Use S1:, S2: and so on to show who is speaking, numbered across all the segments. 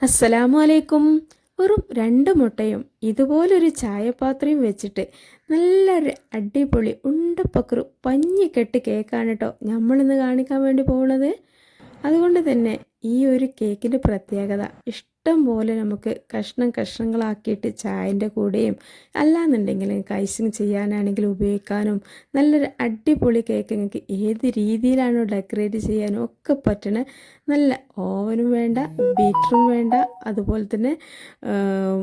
S1: അസ്സലാമു അലൈക്കും വെറും രണ്ട് മുട്ടയും ഇതുപോലൊരു ചായപാത്രയും വെച്ചിട്ട് നല്ലൊരു അടിപൊളി ഉണ്ടപ്പക്കറു പഞ്ഞിക്കെട്ട് കേക്കാണ് കേട്ടോ നമ്മളിന്ന് കാണിക്കാൻ വേണ്ടി പോകുന്നത് അതുകൊണ്ട് തന്നെ ഈ ഒരു കേക്കിന്റെ പ്രത്യേകത ഇഷ്ടം പോലെ നമുക്ക് കഷ്ണം കഷ്ണങ്ങളാക്കിയിട്ട് ചായന്റെ കൂടെയും അല്ലാന്നുണ്ടെങ്കിൽ ഐസിങ് ചെയ്യാനാണെങ്കിലും ഉപയോഗിക്കാനും നല്ലൊരു അടിപൊളി കേക്ക് നിങ്ങൾക്ക് ഏത് രീതിയിലാണോ ഡെക്കറേറ്റ് ചെയ്യാനും ഒക്കെ പറ്റണ നല്ല ഓവനും വേണ്ട ബീറ്ററും വേണ്ട അതുപോലെ തന്നെ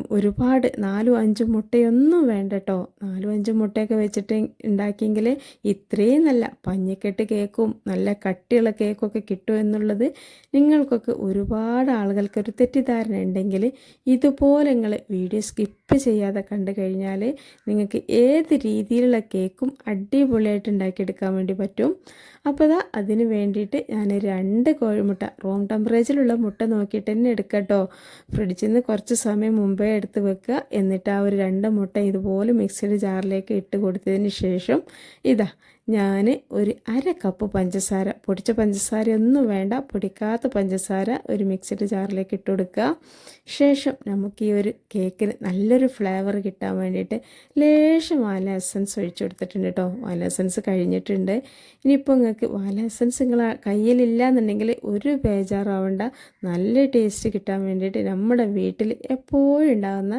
S1: ഒരുപാട് നാലും അഞ്ചും മുട്ടയൊന്നും വേണ്ട കേട്ടോ നാലും അഞ്ചും മുട്ടയൊക്കെ വെച്ചിട്ട് ഉണ്ടാക്കിയെങ്കിൽ ഇത്രയും നല്ല പഞ്ഞിക്കെട്ട് കേക്കും നല്ല കട്ടിയുള്ള കേക്കൊക്കെ കിട്ടും എന്നുള്ളത് നിങ്ങൾക്കൊക്കെ ഒരുപാട് ആളുകൾക്ക് ഒരു തെറ്റിദ്ധാരണ ഉണ്ടെങ്കിൽ ഇതുപോലെ നിങ്ങൾ വീഡിയോ സ്കിപ്പ് ചെയ്യാതെ കണ്ടു കഴിഞ്ഞാൽ നിങ്ങൾക്ക് ഏത് രീതിയിലുള്ള കേക്കും അടിപൊളിയായിട്ട് ഉണ്ടാക്കിയെടുക്കാൻ വേണ്ടി പറ്റും. അപ്പോൾ അതാ അതിന് വേണ്ടിയിട്ട് ഞാൻ രണ്ട് കോഴിമുട്ട റൂം ടെമ്പറേച്ചറിലുള്ള മുട്ട നോക്കിയിട്ട് തന്നെ എടുക്കട്ടോ ഫ്രിഡ്ജിൽ നിന്ന് കുറച്ച് സമയം മുമ്പേ എടുത്ത് വെക്കുക. എന്നിട്ട് ആ ഒരു രണ്ട് മുട്ട ഇതുപോലെ മിക്സഡ് ജാറിലേക്ക് ഇട്ട് കൊടുത്തതിന് ശേഷം ഇതാ ഞാൻ ഒരു അര കപ്പ് പഞ്ചസാര. പൊടിച്ച പഞ്ചസാര ഒന്നും വേണ്ട. പൊടിക്കാത്ത പഞ്ചസാര ഒരു മിക്സഡ് ജാറിലേക്ക് ഇട്ട് കൊടുക്കുക. ശേഷം നമുക്ക് ഈ ഒരു കേക്കിന് നല്ലൊരു ഫ്ലേവർ കിട്ടാൻ വേണ്ടിയിട്ട് ലേശം വാല എസൻസ് ഒഴിച്ചു കൊടുത്തിട്ടുണ്ട് കേട്ടോ വാല എസൻസ് കഴിഞ്ഞിട്ടുണ്ട്. ഇനിയിപ്പോൾ നിങ്ങൾക്ക് വാല എസൻസ് നിങ്ങൾ കയ്യിലില്ല എന്നുണ്ടെങ്കിൽ ഒരു ബേജാറാവണ്ട. നല്ല ടേസ്റ്റ് കിട്ടാൻ വേണ്ടിയിട്ട് നമ്മുടെ വീട്ടിൽ എപ്പോഴും ഉണ്ടാകുന്ന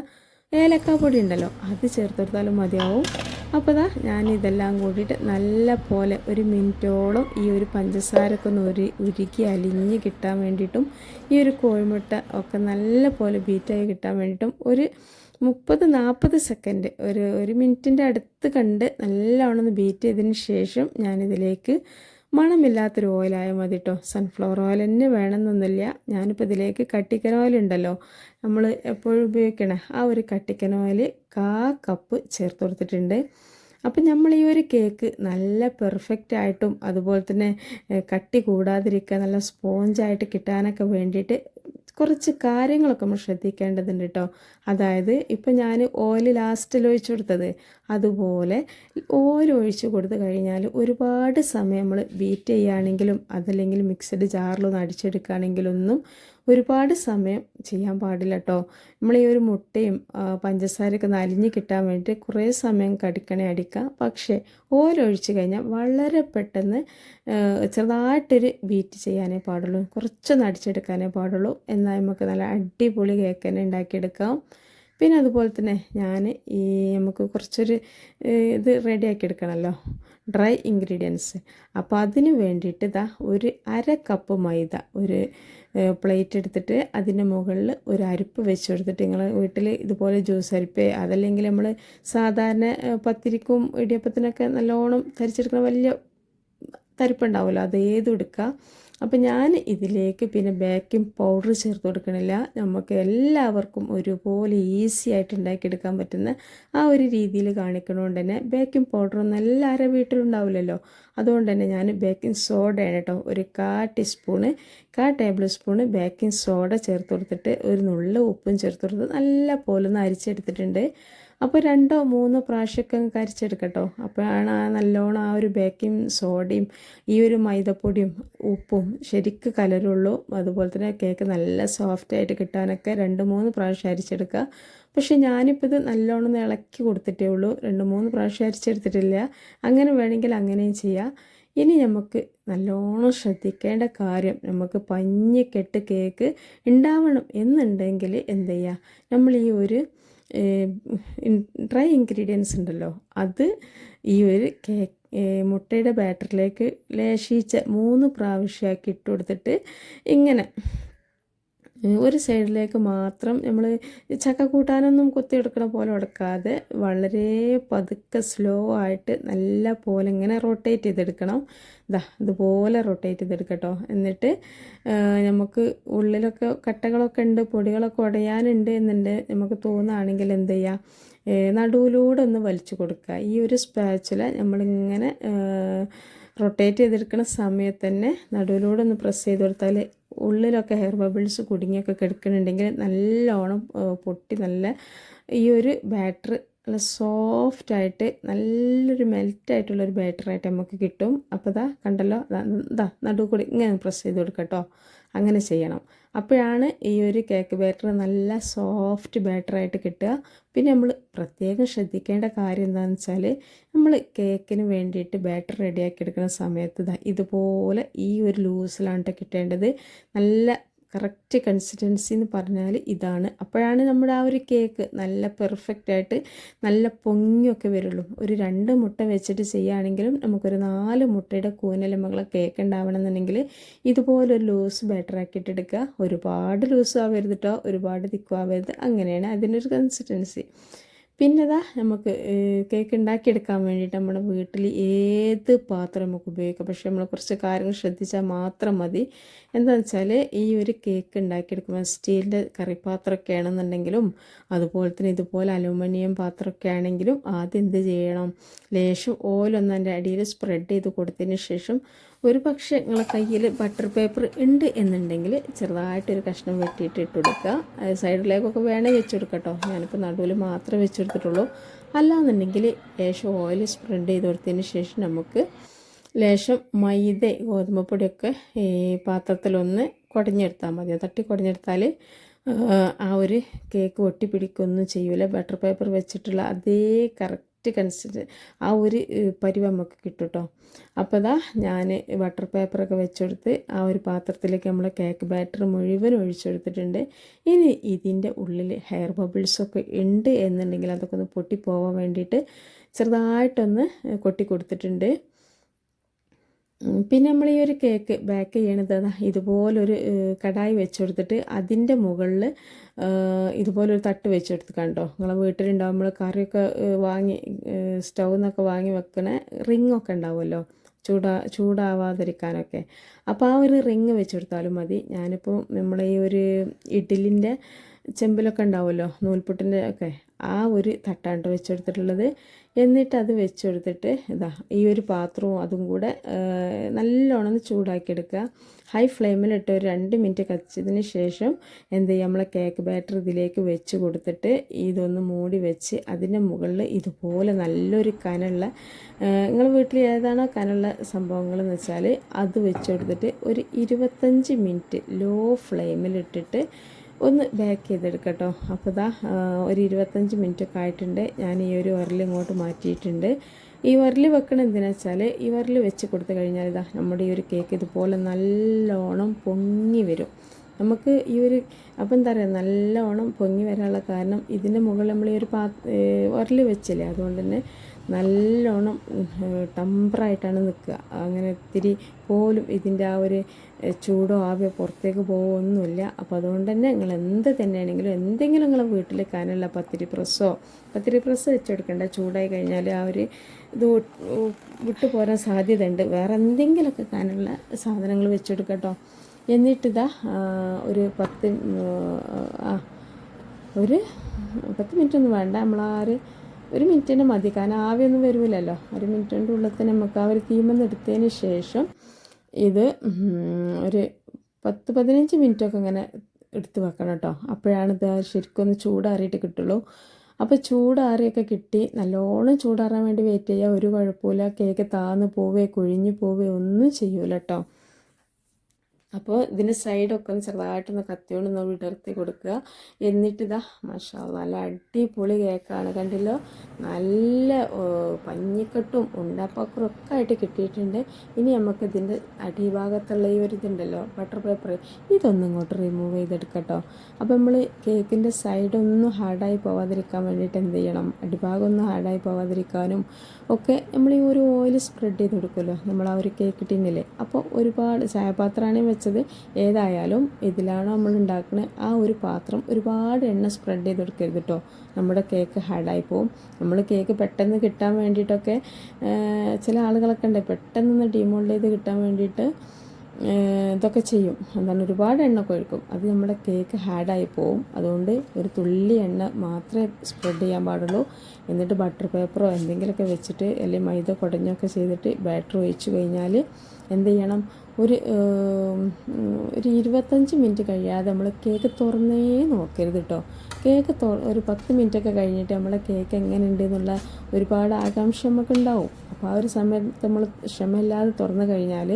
S1: ഏലക്കാപ്പൊടി ഉണ്ടല്ലോ അത് ചേർത്തെടുത്താലും മതിയാവും. അപ്പോൾ ഇതാ ഞാൻ ഇതെല്ലാം കൂടിയിട്ട് നല്ല പോലെ ഒരു മിനിറ്റോളം ഈ ഒരു പഞ്ചസാരൊക്കെ ഒന്ന് ഒരു ഉരുക്കി അലിഞ്ഞ് കിട്ടാൻ വേണ്ടിയിട്ടും ഈ ഒരു കോഴിമുട്ട ഒക്കെ നല്ല പോലെ ബീറ്റായി കിട്ടാൻ വേണ്ടിയിട്ടും ഒരു മുപ്പത് നാൽപ്പത് സെക്കൻഡ് ഒരു ഒരു മിനിറ്റിന്റെ അടുത്ത് കണ്ട് നല്ലവണ്ണം ബീറ്റ് ചെയ്തതിന് ശേഷം ഞാനിതിലേക്ക് മണമില്ലാത്തൊരു ഓയിലായാൽ മതി കേട്ടോ സൺഫ്ലവർ ഓയിൽ തന്നെ വേണമെന്നൊന്നുമില്ല. ഞാനിപ്പോൾ ഇതിലേക്ക് കട്ടിക്കൻ ഓയിൽ ഉണ്ടല്ലോ. നമ്മൾ എപ്പോഴും ഉപയോഗിക്കണേ ആ ഒരു കട്ടിക്കൻ ഓയിൽ കാ കപ്പ് ചേർത്ത് കൊടുത്തിട്ടുണ്ട്. അപ്പം നമ്മൾ ഈ ഒരു കേക്ക് നല്ല പെർഫെക്റ്റ് ആയിട്ടും അതുപോലെ തന്നെ കട്ടി കൂടാതിരിക്കുക നല്ല സ്പോഞ്ചായിട്ട് കിട്ടാനൊക്കെ വേണ്ടിയിട്ട് കുറച്ച് കാര്യങ്ങളൊക്കെ നമ്മൾ ശ്രദ്ധിക്കേണ്ടതുണ്ട് കേട്ടോ അതായത് ഇപ്പം ഞാൻ ഓയിൽ ലാസ്റ്റിൽ ഒഴിച്ചു കൊടുത്തത് അതുപോലെ ഓയിൽ ഒഴിച്ചു കൊടുത്തു കഴിഞ്ഞാൽ ഒരുപാട് സമയം നമ്മൾ ബീറ്റ് ചെയ്യുകയാണെങ്കിലും അതല്ലെങ്കിൽ മിക്സഡ് ജാറിലൊന്ന് അടിച്ചെടുക്കുകയാണെങ്കിലൊന്നും ഒരുപാട് സമയം ചെയ്യാൻ പാടില്ല കേട്ടോ നമ്മൾ ഈ ഒരു മുട്ടയും പഞ്ചസാരയൊക്കെ നലിഞ്ഞ് കിട്ടാൻ വേണ്ടി കുറേ സമയം കടിക്കണേ അടിക്കാം പക്ഷേ ഓരൊഴിച്ച് കഴിഞ്ഞാൽ വളരെ പെട്ടെന്ന് ചെറുതായിട്ടൊരു ബീറ്റ് ചെയ്യാനേ പാടുള്ളൂ. കുറച്ചൊന്ന് അടിച്ചെടുക്കാനേ പാടുള്ളൂ. എന്നാൽ നമുക്ക് നല്ല അടിപൊളി കേക്ക് തന്നെ ഉണ്ടാക്കിയെടുക്കാം. പിന്നെ അതുപോലെ തന്നെ ഞാൻ ഈ നമുക്ക് കുറച്ചൊരു ഇത് റെഡിയാക്കി എടുക്കണമല്ലോ ഡ്രൈ ഇൻഗ്രീഡിയൻസ് അപ്പോൾ അതിന് വേണ്ടിയിട്ട് ഇതാ ഒരു അര കപ്പ് മൈദ ഒരു പ്ലേറ്റ് എടുത്തിട്ട് അതിന്റെ മുകളിൽ ഒരു അരിപ്പ് വെച്ച് കൊടുത്തിട്ട് നിങ്ങൾ വീട്ടിൽ ഇതുപോലെ ജ്യൂസ് അരിപ്പ് അതല്ലെങ്കിൽ നമ്മൾ സാധാരണ പത്തിരിക്കും ഇടിയപ്പത്തിനൊക്കെ നല്ലോണം തരിച്ചെടുക്കുന്ന വലിയ തരിപ്പുണ്ടാവുമല്ലോ അത് ഏതും എടുക്കുക. അപ്പോൾ ഞാൻ ഇതിലേക്ക് പിന്നെ ബേക്കിംഗ് പൗഡർ ചേർത്ത് കൊടുക്കണില്ല. നമുക്ക് എല്ലാവർക്കും ഒരുപോലെ ഈസി ആയിട്ട് ഉണ്ടാക്കിയെടുക്കാൻ പറ്റുന്ന ആ ഒരു രീതിയിൽ കാണിക്കണോണ്ട് തന്നെ ബേക്കിംഗ് പൗഡറൊന്നും എല്ലാവരുടെ വീട്ടിലുണ്ടാവില്ലല്ലോ അതുകൊണ്ട് തന്നെ ഞാൻ ബേക്കിംഗ് സോഡയാണ് കേട്ടോ ഒരു കാ ടീസ്പൂണ് കാ ടേബിൾ സ്പൂണ് ബേക്കിംഗ് സോഡ ചേർത്ത് കൊടുത്തിട്ട് ഒരു നുള്ള ഉപ്പും ചേർത്ത് കൊടുത്ത് നല്ല പോലെ ഒന്ന് അരിച്ചെടുത്തിട്ടുണ്ട്. അപ്പോൾ രണ്ടോ മൂന്നോ പ്രാവശ്യമൊക്കെ കരിച്ചെടുക്കട്ടോ. അപ്പോഴാണ് ആ നല്ലോണം ആ ഒരു ബേക്കിംഗ് സോഡയും ഈ ഒരു മൈദപ്പൊടിയും ഉപ്പും ശരിക്ക് കലരുള്ളൂ. അതുപോലെ തന്നെ കേക്ക് നല്ല സോഫ്റ്റ് ആയിട്ട് കിട്ടാനൊക്കെ രണ്ട് മൂന്ന് പ്രാവശ്യം അരിച്ചെടുക്കുക. പക്ഷെ ഞാനിപ്പോൾ ഇത് നല്ലോണം ഇളക്കി കൊടുത്തിട്ടേ ഉള്ളൂ. രണ്ട് മൂന്ന് പ്രാവശ്യം അരിച്ചെടുത്തിട്ടില്ല. അങ്ങനെ വേണമെങ്കിൽ അങ്ങനെയും ചെയ്യാം. ഇനി നമുക്ക് നല്ലോണം ശ്രദ്ധിക്കേണ്ട കാര്യം നമുക്ക് പഞ്ഞിക്കെട്ട് കേക്ക് ഉണ്ടാവണം എന്നുണ്ടെങ്കിൽ എന്ത് ചെയ്യുക നമ്മൾ ഈ ഒരു ഡ്രൈ ഇൻഗ്രീഡിയൻസ് ഉണ്ടല്ലോ. അത് ഈ ഒരു കേക്ക് മുട്ടയുടെ ബാറ്ററിലേക്ക് ലേശിച്ച മൂന്ന് പ്രാവശ്യമാക്കി ഇട്ട് കൊടുത്തിട്ട് ഇങ്ങനെ ഒരു സൈഡിലേക്ക് മാത്രം നമ്മൾ ചക്ക കൂട്ടാനൊന്നും കൊത്തിയെടുക്കണ പോലെ ഉടക്കാതെ വളരെ പതുക്കെ സ്ലോ ആയിട്ട് നല്ല പോലെ ഇങ്ങനെ റൊട്ടേറ്റ് ചെയ്തെടുക്കണം. ഇതാ ഇതുപോലെ റൊട്ടേറ്റ് ചെയ്തെടുക്കട്ടോ. എന്നിട്ട് നമുക്ക് ഉള്ളിലൊക്കെ കട്ടകളൊക്കെ ഉണ്ട് പൊടികളൊക്കെ ഉടയാനുണ്ട് എന്നുണ്ട് നമുക്ക് തോന്നുകയാണെങ്കിൽ എന്ത് ചെയ്യുക നടുവിലൂടെ ഒന്ന് വലിച്ചു കൊടുക്കുക. ഈ ഒരു സ്പാച്ചിൽ നമ്മളിങ്ങനെ റൊട്ടേറ്റ് ചെയ്തെടുക്കുന്ന സമയത്ത് തന്നെ നടുവിലൂടെ ഒന്ന് പ്രസ് ചെയ്ത് കൊടുത്താൽ ഉള്ളിലൊക്കെ ഹെയർ ബബിൾസ് കുടുങ്ങിയൊക്കെ കിടക്കുന്നുണ്ടെങ്കിൽ നല്ലോണം പൊട്ടി നല്ല ഈ ഒരു ബാറ്റർ നല്ല സോഫ്റ്റ് ആയിട്ട് നല്ലൊരു മെൽറ്റായിട്ടുള്ളൊരു ബാറ്ററായിട്ട് നമുക്ക് കിട്ടും. അപ്പോൾ ഇതാ കണ്ടല്ലോ ഇതാ നടു കൂടി ഇങ്ങനെ പ്രസ് ചെയ്ത് കൊടുക്കട്ടോ അങ്ങനെ ചെയ്യണം. അപ്പോഴാണ് ഈ ഒരു കേക്ക് ബാറ്റർ നല്ല സോഫ്റ്റ് ബാറ്ററായിട്ട് കിട്ടുക. പിന്നെ നമ്മൾ പ്രത്യേകം ശ്രദ്ധിക്കേണ്ട കാര്യം എന്താണെന്ന് വെച്ചാൽ നമ്മൾ കേക്കിന് വേണ്ടിയിട്ട് ബാറ്റർ റെഡിയാക്കി എടുക്കുന്ന സമയത്ത് ഇതുപോലെ ഈ ഒരു ലൂസിലാണ് കിട്ടേണ്ടത്. നല്ല കറക്റ്റ് കൺസിസ്റ്റൻസി എന്ന് പറഞ്ഞാൽ ഇതാണ്. അപ്പോഴാണ് നമ്മുടെ ആ ഒരു കേക്ക് നല്ല പെർഫെക്റ്റ് ആയിട്ട് നല്ല പൊങ്ങിയൊക്കെ വരുള്ളൂ. ഒരു രണ്ട് മുട്ട വെച്ചിട്ട് ചെയ്യുകയാണെങ്കിലും നമുക്കൊരു നാല് മുട്ടയുടെ കൂനലമ്മകളെ കേക്ക് ഉണ്ടാവണമെന്നുണ്ടെങ്കിൽ ഇതുപോലൊരു ലൂസ് ബാറ്റർ ആക്കിയിട്ട് ഒരുപാട് ലൂസ് ആവരുത് കേട്ടോ ഒരുപാട് തിക്കുവാവരുത് അങ്ങനെയാണ് അതിനൊരു കൺസിസ്റ്റൻസി പിന്നെ ഇതാ നമുക്ക് കേക്ക് ഉണ്ടാക്കിയെടുക്കാൻ വേണ്ടിയിട്ട് നമ്മുടെ വീട്ടിൽ ഏത് പാത്രം നമുക്ക് ഉപയോഗിക്കാം? പക്ഷേ നമ്മൾ കുറച്ച് കാര്യങ്ങൾ ശ്രദ്ധിച്ചാൽ മാത്രം മതി. എന്താണെന്ന് വെച്ചാൽ ഈ ഒരു കേക്ക് ഉണ്ടാക്കിയെടുക്കുമ്പോൾ സ്റ്റീലിന്റെ കറിപ്പാത്രമൊക്കെ ആണെന്നുണ്ടെങ്കിലും അതുപോലെ തന്നെ ഇതുപോലെ അലുമിനിയം പാത്രമൊക്കെ ആണെങ്കിലും ആദ്യം എന്ത് ചെയ്യണം? ലേശം ഓയിലൊന്ന് അതിന്റെ അടിയിൽ സ്പ്രെഡ് ചെയ്ത് കൊടുത്തതിന് ശേഷം ഒരു പക്ഷേ നിങ്ങളെ കയ്യിൽ ബട്ടർ പേപ്പർ ഉണ്ട് എന്നുണ്ടെങ്കിൽ ചെറുതായിട്ടൊരു കഷ്ണം വെട്ടിയിട്ട് ഇട്ട് കൊടുക്കുക. സൈഡിലേക്കൊക്കെ വേണേൽ വെച്ച് കൊടുക്കട്ടോ ഞാനിപ്പോൾ നടുവിൽ മാത്രമേ വെച്ച് കൊടുത്തിട്ടുള്ളൂ അല്ലാന്നുണ്ടെങ്കിൽ ലേശം ഓയിൽ സ്പ്രെഡ് ചെയ്ത് കൊടുത്തതിന് ശേഷം നമുക്ക് ലേശം മൈദ ഗോതമ്പപ്പൊടിയൊക്കെ ഈ പാത്രത്തിലൊന്ന് കുടഞ്ഞെടുത്താൽ മതി. തട്ടി കുടഞ്ഞെടുത്താൽ ആ ഒരു കേക്ക് ഒട്ടിപ്പിടിക്കൊന്നും ചെയ്യൂല. ബട്ടർ പേപ്പർ വെച്ചിട്ടുള്ള അതേ കറക്റ്റ് കൺസിസ്റ്റ് ആ ഒരു പരിവം നമുക്ക് കിട്ടും കേട്ടോ അപ്പോൾ ഇതാ ഞാൻ ബട്ടർ പേപ്പറൊക്കെ വെച്ചെടുത്ത് ആ ഒരു പാത്രത്തിലേക്ക് നമ്മൾ കേക്ക് ബാറ്റർ മുഴുവൻ ഒഴിച്ചെടുത്തിട്ടുണ്ട്. ഇനി ഇതിന്റെ ഉള്ളിൽ ഹെയർ ബബിൾസൊക്കെ ഉണ്ട് എന്നുണ്ടെങ്കിൽ അതൊക്കെ ഒന്ന് പൊട്ടിപ്പോവാൻ വേണ്ടിയിട്ട് ചെറുതായിട്ടൊന്ന് കൊട്ടി കൊടുത്തിട്ടുണ്ട് പിന്നെ നമ്മൾ ഈ ഒരു കേക്ക് ബേക്ക് ചെയ്യണത് ഇതുപോലൊരു കടായി വെച്ചെടുത്തിട്ട് അതിന്റെ മുകളിൽ ഇതുപോലൊരു തട്ട് വെച്ചെടുത്ത് കണ്ടോ? നിങ്ങളെ വീട്ടിലുണ്ടാകുമ്പോൾ കറിയൊക്കെ വാങ്ങി സ്റ്റൗ നിന്നൊക്കെ വാങ്ങി വെക്കണ റിങ്ങൊക്കെ ഉണ്ടാവുമല്ലോ? ചൂടാ ചൂടാവാതിരിക്കാനൊക്കെ. അപ്പോൾ ആ ഒരു റിങ് വെച്ചെടുത്താലും മതി. ഞാനിപ്പോൾ നമ്മളെ ഈ ഒരു ഇഡ്ഡലിന്റെ ചെമ്പിലൊക്കെ ഉണ്ടാവുമല്ലോ നൂൽപുട്ടിന്റെ ഒക്കെ. ആ ഒരു തട്ടാണ്ട് വെച്ചെടുത്തിട്ടുള്ളത്. എന്നിട്ട് അത് വെച്ചെടുത്തിട്ട് ഇതാ ഈ ഒരു പാത്രവും അതും കൂടെ നല്ലോണം ചൂടാക്കിയെടുക്കുക. ഹൈ ഫ്ലെയിമിലിട്ട് ഒരു രണ്ട് മിനിറ്റ് കച്ചതിന് ശേഷം എന്ത് ചെയ്യുക നമ്മളെ കേക്ക് ബാറ്റർ ഇതിലേക്ക് വെച്ച് കൊടുത്തിട്ട് ഇതൊന്ന് മൂടി വെച്ച് അതിന്റെ മുകളിൽ ഇതുപോലെ നല്ലൊരു കനുള്ള നിങ്ങൾ വീട്ടിൽ ഏതാണോ കനുള്ള സംഭവങ്ങൾ എന്ന് വെച്ചാൽ അത് വെച്ചെടുത്തിട്ട് ഒരു ഇരുപത്തഞ്ച് മിനിറ്റ് ലോ ഫ്ലെയിമിലിട്ടിട്ട് ഒന്ന് ബാക്ക് ചെയ്തെടുക്കട്ടോ അപ്പോൾ ഇതാ ഒരു ഇരുപത്തഞ്ച് മിനിറ്റ് ഒക്കെ ആയിട്ടുണ്ട്. ഞാൻ ഈ ഒരു ഉരൽ ഇങ്ങോട്ട് മാറ്റിയിട്ടുണ്ട്. ഈ ഉരൽ വെക്കണം എന്തിനാ വെച്ചാൽ ഈ ഉരൽ വെച്ച് കൊടുത്തു കഴിഞ്ഞാൽ ഇതാ നമ്മുടെ ഈ ഒരു കേക്ക് ഇതുപോലെ നല്ലോണം പൊങ്ങി വരും. നമുക്ക് ഈ ഒരു അപ്പം എന്താ പറയുക നല്ലോണം പൊങ്ങി വരാനുള്ള കാരണം ഇതിന്റെ മുകളിൽ നമ്മൾ ഈ ഒരു പാ ഉരൽ വെച്ചില്ലേ? അതുകൊണ്ട് തന്നെ നല്ലോണം ടമ്പറായിട്ടാണ് നിൽക്കുക. അങ്ങനെ ഇത്തിരി പോലും ഇതിന്റെ ആ ഒരു ചൂടോ ആവിയോ പുറത്തേക്ക് പോകുമൊന്നുമില്ല അപ്പോൾ അതുകൊണ്ട് തന്നെ നിങ്ങൾ എന്ത് തന്നെയാണെങ്കിലും എന്തെങ്കിലും നിങ്ങളെ വീട്ടിൽ കാനുള്ള പത്തിരി പ്രസ്സോ പത്തിരി പ്രസ് വെച്ചെടുക്കേണ്ട. ചൂടായി കഴിഞ്ഞാൽ ആ ഒരു ഇത് വിട്ടു പോരാൻ സാധ്യതയുണ്ട്. വേറെ എന്തെങ്കിലുമൊക്കെ കാനുള്ള സാധനങ്ങൾ വെച്ചെടുക്കട്ടോ. എന്നിട്ടിതാ ഒരു പത്ത് ആ ഒരു പത്ത് മിനിറ്റ് ഒന്നും വേണ്ട. നമ്മൾ ആ ഒരു ഒരു മിനിറ്റിന് മതി. കാരണം ആവിയൊന്നും വരുമില്ലല്ലോ ഒരു മിനിറ്റിന്റെ ഉള്ളിൽ തന്നെ നമുക്ക് ആ ഒരു തീമെന്ന് എടുത്തതിന് ശേഷം ഇത് ഒരു പത്ത് പതിനഞ്ച് മിനിറ്റൊക്കെ ഇങ്ങനെ എടുത്ത് വെക്കണം കേട്ടോ. അപ്പോഴാണ് ഇത് ശരിക്കും ഒന്ന് ചൂടാറിയിട്ട് കിട്ടുള്ളൂ. അപ്പോൾ ചൂടാറിയൊക്കെ കിട്ടി. നല്ലോണം ചൂടാറാൻ വേണ്ടി വെയിറ്റ് ചെയ്യുക. ഒരു കുഴപ്പമില്ല കേക്ക് താന്ന് പോവേ കൊഴിഞ്ഞു പോവേ ഒന്നും ചെയ്യൂല കേട്ടോ. അപ്പോൾ ഇതിന്റെ സൈഡൊക്കെ ഒന്ന് ചെറുതായിട്ടൊന്ന് കത്തിയോണ്ട് ഒന്ന് വിടർത്തി കൊടുക്കുക. എന്നിട്ട് ഇതാ മഷാ നല്ല അടിപൊളി കേക്കാണ് കണ്ടില്ലോ? നല്ല പഞ്ഞിക്കെട്ടും ഉണ്ടാപ്പക്കറും ഒക്കെ ആയിട്ട് കിട്ടിയിട്ടുണ്ട്. ഇനി നമുക്ക് ഇതിന്റെ അടിഭാഗത്തുള്ള ഈ ഒരു ഇതുണ്ടല്ലോ ബട്ടർ പേപ്പർ ഇതൊന്നും ഇങ്ങോട്ട് റിമൂവ് ചെയ്തെടുക്കട്ടോ അപ്പോൾ നമ്മൾ കേക്കിന്റെ സൈഡൊന്നും ഹാർഡായി പോവാതിരിക്കാൻ വേണ്ടിയിട്ട് എന്ത് ചെയ്യണം? അടിഭാഗം ഒന്നും ഹാർഡായി പോവാതിരിക്കാനും ഒക്കെ നമ്മൾ ഈ ഒരു ഓയിൽ സ്പ്രെഡ് ചെയ്ത് കൊടുക്കുമല്ലോ നമ്മൾ ആ ഒരു കേക്ക് ടിന്നിൽ അപ്പോൾ ഒരുപാട് ചായപാത്രമാണെങ്കിൽ വെച്ചത് ഏതായാലും ഇതിലാണോ നമ്മൾ ഉണ്ടാക്കുന്നത് ആ ഒരു പാത്രം ഒരുപാട് എണ്ണ സ്പ്രെഡ് ചെയ്ത് കൊടുക്കരുത് കേട്ടോ നമ്മുടെ കേക്ക് ഹാർഡായി പോവും. നമ്മൾ കേക്ക് പെട്ടെന്ന് കിട്ടാൻ വേണ്ടിയിട്ടൊക്കെ ചില ആളുകളൊക്കെ ഉണ്ട്. പെട്ടെന്ന് ഡീമോൾഡ് ചെയ്ത് കിട്ടാൻ വേണ്ടിയിട്ട് ഇതൊക്കെ ചെയ്യും. എന്താണ് ഒരുപാട് എണ്ണ കൊഴുക്കും. അത് നമ്മുടെ കേക്ക് ഹാഡായി പോവും. അതുകൊണ്ട് ഒരു തുള്ളി എണ്ണ മാത്രമേ സ്പ്രെഡ് ചെയ്യാൻ പാടുള്ളൂ. എന്നിട്ട് ബട്ടർ പേപ്പറോ എന്തെങ്കിലുമൊക്കെ വെച്ചിട്ട് അല്ലെങ്കിൽ മൈദ കുടഞ്ഞൊക്കെ ചെയ്തിട്ട് ബാറ്റർ ഒഴിച്ച് കഴിഞ്ഞാൽ എന്ത് ചെയ്യണം? ഒരു ഒരു ഇരുപത്തഞ്ച് മിനിറ്റ് കഴിയാതെ നമ്മൾ കേക്ക് തുറന്നേ നോക്കരുത് കേട്ടോ കേക്ക് തൊ ഒരു പത്ത് മിനിറ്റൊക്കെ കഴിഞ്ഞിട്ട് നമ്മളെ കേക്ക് എങ്ങനെ ഉണ്ട് എന്നുള്ള ഒരുപാട് ആകാംക്ഷ നമുക്ക് ഉണ്ടാവും. അപ്പോൾ ആ ഒരു സമയത്ത് നമ്മൾ ക്ഷമയില്ലാതെ തുറന്നു കഴിഞ്ഞാൽ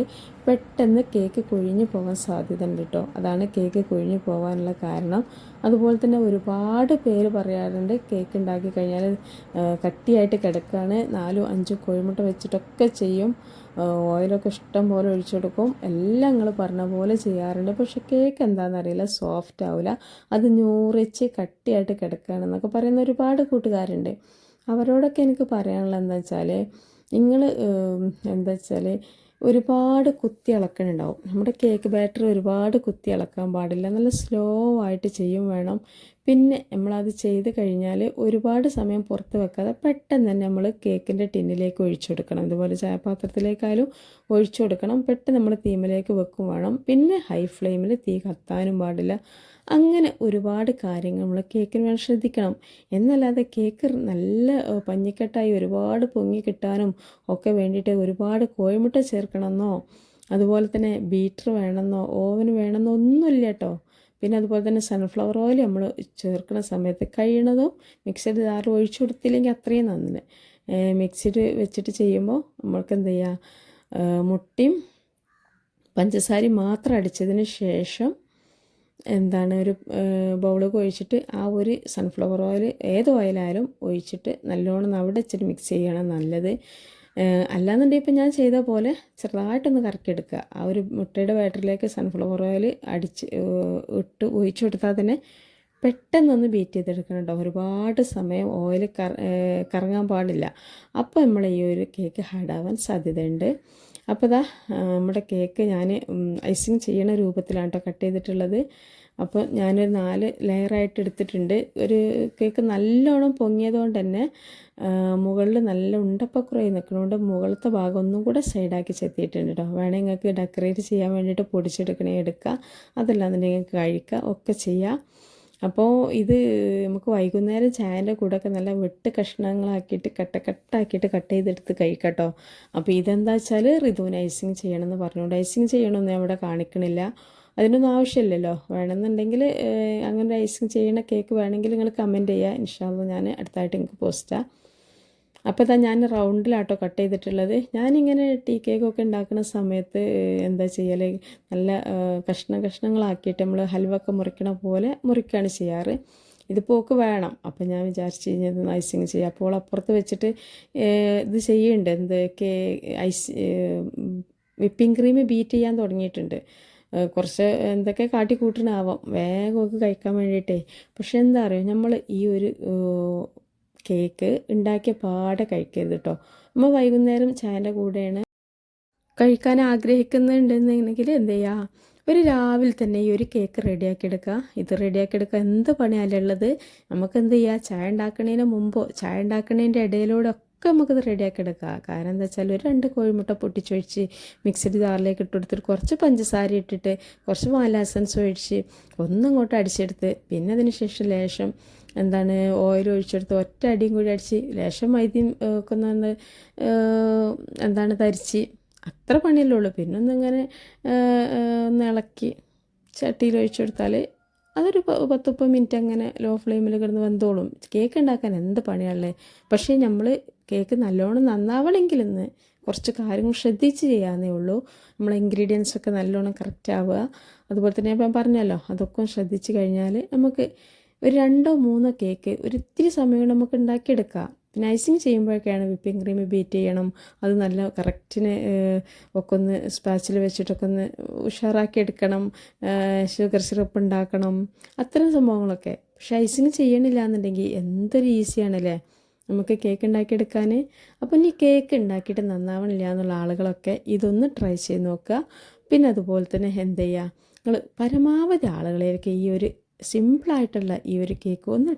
S1: പെട്ടെന്ന് കേക്ക് കൊഴിഞ്ഞു പോകാൻ സാധ്യത ഉണ്ട് കേട്ടോ അതാണ് കേക്ക് കൊഴിഞ്ഞു പോകാനുള്ള കാരണം. അതുപോലെ തന്നെ ഒരുപാട് പേര് പറയാറുണ്ട് കേക്ക് ഉണ്ടാക്കി കഴിഞ്ഞാൽ കട്ടിയായിട്ട് കിടക്കുകയാണ് നാലും അഞ്ചും കോഴിമുട്ട വെച്ചിട്ടൊക്കെ ചെയ്യും. ഓയിലൊക്കെ ഇഷ്ടം പോലെ ഒഴിച്ചു കൊടുക്കും. എല്ലാം നിങ്ങൾ പറഞ്ഞ പോലെ ചെയ്യാറുണ്ട്. പക്ഷെ കേക്ക് എന്താണെന്നറിയില്ല സോഫ്റ്റ് ആവില്ല അത് ഞൂറിച്ച് കട്ടിയായിട്ട് കിടക്കുകയാണെന്നൊക്കെ പറയുന്ന ഒരുപാട് കൂട്ടുകാരുണ്ട്. അവരോടൊക്കെ എനിക്ക് പറയാനുള്ളത് എന്താ വെച്ചാൽ നിങ്ങൾ എന്താ വെച്ചാൽ ഒരുപാട് കുത്തി ഇളക്കണുണ്ടാവും നമ്മുടെ കേക്ക് ബാറ്റർ ഒരുപാട് കുത്തി ഇളക്കാൻ പാടില്ല. നല്ല സ്ലോ ആയിട്ട് ചെയ്യും വേണം. പിന്നെ നമ്മളത് ചെയ്ത് കഴിഞ്ഞാൽ ഒരുപാട് സമയം പുറത്ത് വെക്കാതെ പെട്ടെന്ന് തന്നെ നമ്മൾ കേക്കിന്റെ ടിന്നിലേക്ക് ഒഴിച്ചു കൊടുക്കണം. ഇതുപോലെ ചായപാത്രത്തിലേക്കായാലും ഒഴിച്ചു കൊടുക്കണം. പെട്ടെന്ന് നമ്മൾ തീമിലേക്ക് വെക്കും വേണം. പിന്നെ ഹൈ ഫ്ലെയിമിൽ തീ കത്താനും പാടില്ല. അങ്ങനെ ഒരുപാട് കാര്യങ്ങൾ നമ്മൾ കേക്കിന് വേണ്ടി ശ്രദ്ധിക്കണം. എന്നല്ലാതെ കേക്ക് നല്ല പഞ്ഞിക്കെട്ടായി ഒരുപാട് പൊങ്ങി കിട്ടാനും ഒക്കെ വേണ്ടിയിട്ട് ഒരുപാട് കോഴിമുട്ട ചേർക്കണമെന്നോ അതുപോലെ തന്നെ ബീറ്റർ വേണമെന്നോ ഓവൻ വേണമെന്നോ ഒന്നുമില്ല കേട്ടോ. പിന്നെ അതുപോലെ തന്നെ സൺഫ്ലവർ ഓയിൽ നമ്മൾ ചേർക്കുന്ന സമയത്ത് കഴിയണതും മിക്സഡ് ധാരം ഒഴിച്ചു കൊടുത്തില്ലെങ്കിൽ അത്രയും നന്നിന് മിക്സിഡ് വെച്ചിട്ട് ചെയ്യുമ്പോൾ നമ്മൾക്ക് എന്ത് ചെയ്യുക മുട്ടയും പഞ്ചസാരയും മാത്രം അടിച്ചതിന് ശേഷം എന്താണ് ഒരു ബൗളൊക്കെ ഒഴിച്ചിട്ട് ആ ഒരു സൺഫ്ലവർ ഓയിൽ ഏത് ഓയിലായാലും ഒഴിച്ചിട്ട് നല്ലോണം അവിടെ വെച്ചിട്ട് മിക്സ് ചെയ്യണം നല്ലത്. അല്ലാന്നുണ്ടെങ്കിൽ ഇപ്പം ഞാൻ ചെയ്ത പോലെ ചെറുതായിട്ടൊന്ന് കറക്കിയെടുക്കുക. ആ ഒരു മുട്ടയുടെ ബാറ്ററിലേക്ക് സൺഫ്ലവർ ഓയിൽ അടിച്ച് ഇട്ട് ഒഴിച്ചു കൊടുത്താൽ തന്നെ പെട്ടെന്നൊന്ന് ബീറ്റ് ചെയ്തെടുക്കണം കേട്ടോ. ഒരുപാട് സമയം ഓയിൽ കറങ്ങാൻ പാടില്ല. അപ്പോൾ നമ്മൾ ഈ ഒരു കേക്ക് ഹാർഡാവാൻ സാധ്യതയുണ്ട്. അപ്പോൾ ഇതാ നമ്മുടെ കേക്ക് ഞാൻ ഐസിങ് ചെയ്യണ രൂപത്തിലാണ് കേട്ടോ കട്ട് ചെയ്തിട്ടുള്ളത്. അപ്പോൾ ഞാനൊരു നാല് ലെയറായിട്ട് എടുത്തിട്ടുണ്ട്. ഒരു കേക്ക് നല്ലോണം പൊങ്ങിയതുകൊണ്ട് തന്നെ മുകളിൽ നല്ല ഉണ്ടപ്പക്കുറയി നിൽക്കുന്നതുകൊണ്ട് മുകളിലത്തെ ഭാഗം ഒന്നും കൂടെ സൈഡാക്കി ചെത്തിയിട്ടുണ്ട് കേട്ടോ വേണമെങ്കിൽ നിങ്ങൾക്ക് ഡെക്കറേറ്റ് ചെയ്യാൻ വേണ്ടിയിട്ട് പൊടിച്ചെടുക്കണേ എടുക്കുക അതല്ലാന്നുണ്ടെങ്കിൽ കഴിക്കുക ഒക്കെ ചെയ്യാം. അപ്പോൾ ഇത് നമുക്ക് വൈകുന്നേരം ചായന്റെ കൂടെയൊക്കെ നല്ല വെട്ട് കഷ്ണങ്ങളാക്കിയിട്ട് കട്ട കട്ടാക്കിയിട്ട് കട്ട് ചെയ്തെടുത്ത് കഴിക്കട്ടോ. അപ്പോൾ ഇതെന്താ വെച്ചാൽ റിതുവിന് ഐസിങ് ചെയ്യണമെന്ന് പറഞ്ഞുകൊണ്ട് ഐസിങ് ചെയ്യണമെന്ന് അവിടെ കാണിക്കണില്ല. അതിനൊന്നും ആവശ്യമില്ലല്ലോ. വേണമെന്നുണ്ടെങ്കിൽ അങ്ങനെ ഐസിങ് ചെയ്യണ കേക്ക് വേണമെങ്കിൽ നിങ്ങൾ കമന്റ് ചെയ്യുക. ഇൻഷാല്ല ഞാൻ അടുത്തായിട്ട് നിങ്ങൾക്ക് പോസ്റ്റാണ് അപ്പോൾ ഇതാ ഞാൻ റൗണ്ടിലാട്ടോ കട്ട് ചെയ്തിട്ടുള്ളത്. ഞാനിങ്ങനെ ടീ കേക്കൊക്കെ ഉണ്ടാക്കുന്ന സമയത്ത് എന്താ ചെയ്യൽ നല്ല കഷ്ണം കഷ്ണങ്ങളാക്കിയിട്ട് നമ്മൾ ഹൽവൊക്കെ മുറിക്കണ പോലെ മുറിക്കുകയാണ് ചെയ്യാറ്. ഇത് പോക്ക് വേണം. അപ്പോൾ ഞാൻ വിചാരിച്ചു കഴിഞ്ഞത് ഐസിങ് ചെയ്യാം. അപ്പോൾ അപ്പുറത്ത് വെച്ചിട്ട് ഇത് ചെയ്യുന്നുണ്ട് എന്ത് കേ ഐസ് വിപ്പിംഗ് ക്രീം ബീറ്റ് ചെയ്യാൻ തുടങ്ങിയിട്ടുണ്ട്. കുറച്ച് എന്തൊക്കെ കാട്ടി കൂട്ടണാവാം വേഗമൊക്കെ കഴിക്കാൻ വേണ്ടിയിട്ടേ. പക്ഷെ എന്താ അറിയുക നമ്മൾ ഈ ഒരു കേക്ക് ഉണ്ടാക്കിയ പാടെ കഴിക്കരുത് കേട്ടോ നമ്മൾ വൈകുന്നേരം ചായന്റെ കൂടെയാണ് കഴിക്കാൻ ആഗ്രഹിക്കുന്നുണ്ടെന്നുണ്ടെങ്കിൽ എന്ത് ചെയ്യുക ഒരു രാവിലെ തന്നെ ഈ ഒരു കേക്ക് റെഡിയാക്കി എടുക്കുക. ഇത് റെഡിയാക്കി എടുക്കുക. എന്ത് പണിയല്ല ഉള്ളത് നമുക്ക് എന്ത് ചെയ്യുക ചായ ഉണ്ടാക്കുന്നതിന് മുമ്പോ ചായ ഉണ്ടാക്കുന്നതിന്റെ ഇടയിലൂടെ ഒക്കെ നമുക്കിത് റെഡിയാക്കി എടുക്കുക. കാരണം എന്താ വെച്ചാൽ ഒരു രണ്ട് കോഴിമുട്ട പൊട്ടിച്ചൊഴിച്ച് മിക്സഡ് ജാറിലേക്ക് ഇട്ട് കൊടുത്തിട്ട് കുറച്ച് പഞ്ചസാര ഇട്ടിട്ട് കുറച്ച് വാലാസൻസ് ഒഴിച്ച് ഒന്നും ഇങ്ങോട്ട് അടിച്ചെടുത്ത് പിന്നെ അതിന് ശേഷം ലേശം എന്താണ് ഓയിൽ ഒഴിച്ചെടുത്ത് ഒറ്റ അടിയും കൂടി അടിച്ച് ലേശം മൈദ്യം ഒക്കെ എന്താണ് തരിച്ച് അത്ര പണിയല്ലേ ഉള്ളൂ. പിന്നെ ഒന്നിങ്ങനെ ഒന്ന് ഇളക്കി ചട്ടിയിൽ ഒഴിച്ചെടുത്താൽ അതൊരു പത്ത് മുപ്പത് മിനിറ്റ് അങ്ങനെ ലോ ഫ്ലെയിമിൽ കിടന്ന് വെന്തോളും. കേക്ക് ഉണ്ടാക്കാൻ എന്ത് പണിയാണല്ലേ? പക്ഷേ നമ്മൾ കേക്ക് നല്ലോണം നന്നാവണമെങ്കിൽ ഇന്ന് കുറച്ച് കാര്യങ്ങൾ ശ്രദ്ധിച്ച് ചെയ്യാമെന്നേ ഉള്ളൂ. നമ്മൾ ഇൻഗ്രീഡിയൻസ് ഒക്കെ നല്ലോണം കറക്റ്റ് ആവുക. അതുപോലെ തന്നെ ഞാൻ പറഞ്ഞല്ലോ അതൊക്കെ ശ്രദ്ധിച്ച് കഴിഞ്ഞാൽ നമുക്ക് ഒരു രണ്ടോ മൂന്നോ കേക്ക് ഒരു ഇത്തിരി സമയം നമുക്ക് ഉണ്ടാക്കിയെടുക്കാം. പിന്നെ ഐസിങ് ചെയ്യുമ്പോഴൊക്കെയാണ് വിപ്പിംഗ് ക്രീം ബീറ്റ് ചെയ്യണം. അത് നല്ല കറക്റ്റിന് ഒക്കെ ഒന്ന് സ്പാച്ചിൽ വെച്ചിട്ടൊക്കെ ഒന്ന് ഉഷാറാക്കി എടുക്കണം. ഷുഗർ സിറപ്പ് ഉണ്ടാക്കണം. അത്തരം സംഭവങ്ങളൊക്കെ. പക്ഷേ ഐസിങ് ചെയ്യണില്ല എന്നുണ്ടെങ്കിൽ എന്തൊരു ഈസിയാണല്ലേ നമുക്ക് കേക്ക് ഉണ്ടാക്കിയെടുക്കാൻ അപ്പോൾ ഇനി കേക്ക് ഉണ്ടാക്കിയിട്ട് നന്നാവണില്ല എന്നുള്ള ആളുകളൊക്കെ ഇതൊന്ന് ട്രൈ ചെയ്ത് നോക്കുക. പിന്നെ അതുപോലെ തന്നെ എന്ത് ചെയ്യുക? നിങ്ങൾ പരമാവധി ആളുകളിലേക്ക് ഈ ഒരു സിമ്പിളായിട്ടുള്ള ഈ ഒരു കേക്ക് ഒന്ന്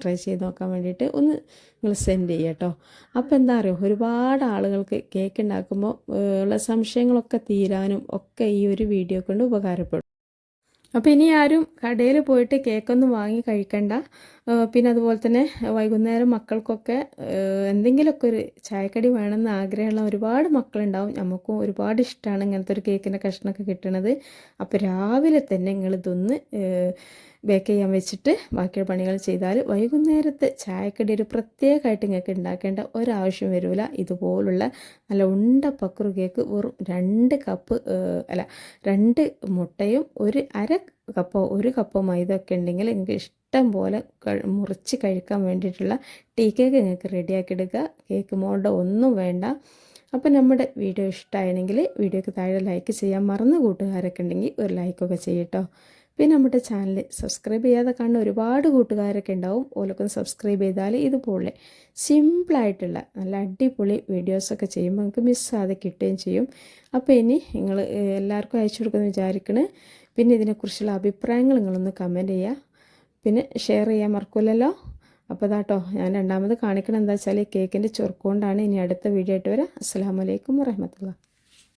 S1: ട്രൈ ചെയ്ത് നോക്കാൻ വേണ്ടിയിട്ട് ഒന്ന് നിങ്ങൾ സെൻഡ് ചെയ്യുക കേട്ടോ. അപ്പോൾ എന്താ അറിയുമോ ഒരുപാട് ആളുകൾക്ക് കേക്ക് ഉണ്ടാക്കുമ്പോൾ ഉള്ള സംശയങ്ങളൊക്കെ തീരാനും ഒക്കെ ഈ ഒരു വീഡിയോ കൊണ്ട് ഉപകാരപ്പെടും. അപ്പോൾ ഇനി ആരും കടയിൽ പോയിട്ട് കേക്കൊന്നും വാങ്ങി കഴിക്കണ്ട. പിന്നെ അതുപോലെ തന്നെ വൈകുന്നേരം മക്കൾക്കൊക്കെ എന്തെങ്കിലുമൊക്കെ ഒരു ചായക്കടി വേണമെന്ന് ആഗ്രഹമുള്ള ഒരുപാട് മക്കളുണ്ടാവും. നമുക്കും ഒരുപാട് ഇഷ്ടമാണ് ഇങ്ങനത്തെ ഒരു കേക്കിന്റെ കഷ്ണമൊക്കെ കിട്ടണത്. അപ്പോൾ രാവിലെ തന്നെ നിങ്ങളിതൊന്ന് ബേക്ക് ചെയ്യാൻ വെച്ചിട്ട് ബാക്കിയുള്ള പണികൾ ചെയ്താൽ വൈകുന്നേരത്തെ ചായക്കടി ഒരു പ്രത്യേകമായിട്ട് നിങ്ങൾക്ക് ഉണ്ടാക്കേണ്ട ഒരാവശ്യം വരില്ല. ഇതുപോലുള്ള നല്ല ഉണ്ട പക്രു കേക്ക് വെറും രണ്ട് കപ്പ് അല്ല രണ്ട് മുട്ടയും ഒരു അര കപ്പോ ഒരു കപ്പോ മൈദ ഒക്കെ ഉണ്ടെങ്കിൽ നിങ്ങൾക്ക് ഇഷ്ടം പോലെ ക- മുറിച്ച് കഴിക്കാൻ വേണ്ടിയിട്ടുള്ള ടീ കേക്ക് നിങ്ങൾക്ക് റെഡിയാക്കി എടുക്കുക കേക്ക് മോളുടെ ഒന്നും വേണ്ട. അപ്പോൾ നമ്മുടെ വീഡിയോ ഇഷ്ടമായെങ്കിൽ വീഡിയോക്ക് താഴെ ലൈക്ക് ചെയ്യാൻ മറന്ന് കൂട്ടുകാരൊക്കെ ഉണ്ടെങ്കിൽ ഒരു ലൈക്കൊക്കെ ചെയ്യട്ടോ പിന്നെ നമ്മുടെ ചാനൽ സബ്സ്ക്രൈബ് ചെയ്യാതെ കാണുന്ന ഒരുപാട് കൂട്ടുകാരൊക്കെ ഉണ്ടാവും. ഓലൊക്കെ സബ്സ്ക്രൈബ് ചെയ്താൽ ഇതുപോലെ സിമ്പിളായിട്ടുള്ള നല്ല അടിപൊളി വീഡിയോസൊക്കെ ചെയ്യുമ്പോൾ നമുക്ക് മിസ്സാതെ കിട്ടുകയും ചെയ്യും. അപ്പോൾ ഇനി നിങ്ങൾ എല്ലാവർക്കും അയച്ചു കൊടുക്കുമെന്ന് വിചാരിക്കണേ. പിന്നെ ഇതിനെക്കുറിച്ചുള്ള അഭിപ്രായങ്ങൾ നിങ്ങളൊന്ന് കമന്റ് ചെയ്യുക. പിന്നെ ഷെയർ ചെയ്യാൻ മറക്കില്ലല്ലോ അപ്പോൾ അതാട്ടോ ഞാൻ രണ്ടാമത് കാണിക്കണം എന്താ വെച്ചാൽ ഈ കേക്കിന്റെ ചുരുക്കം ഇനി അടുത്ത വീഡിയോ ആയിട്ട് വരാം. അസ്സാം വലൈക്കും വരഹമത്തുള്ള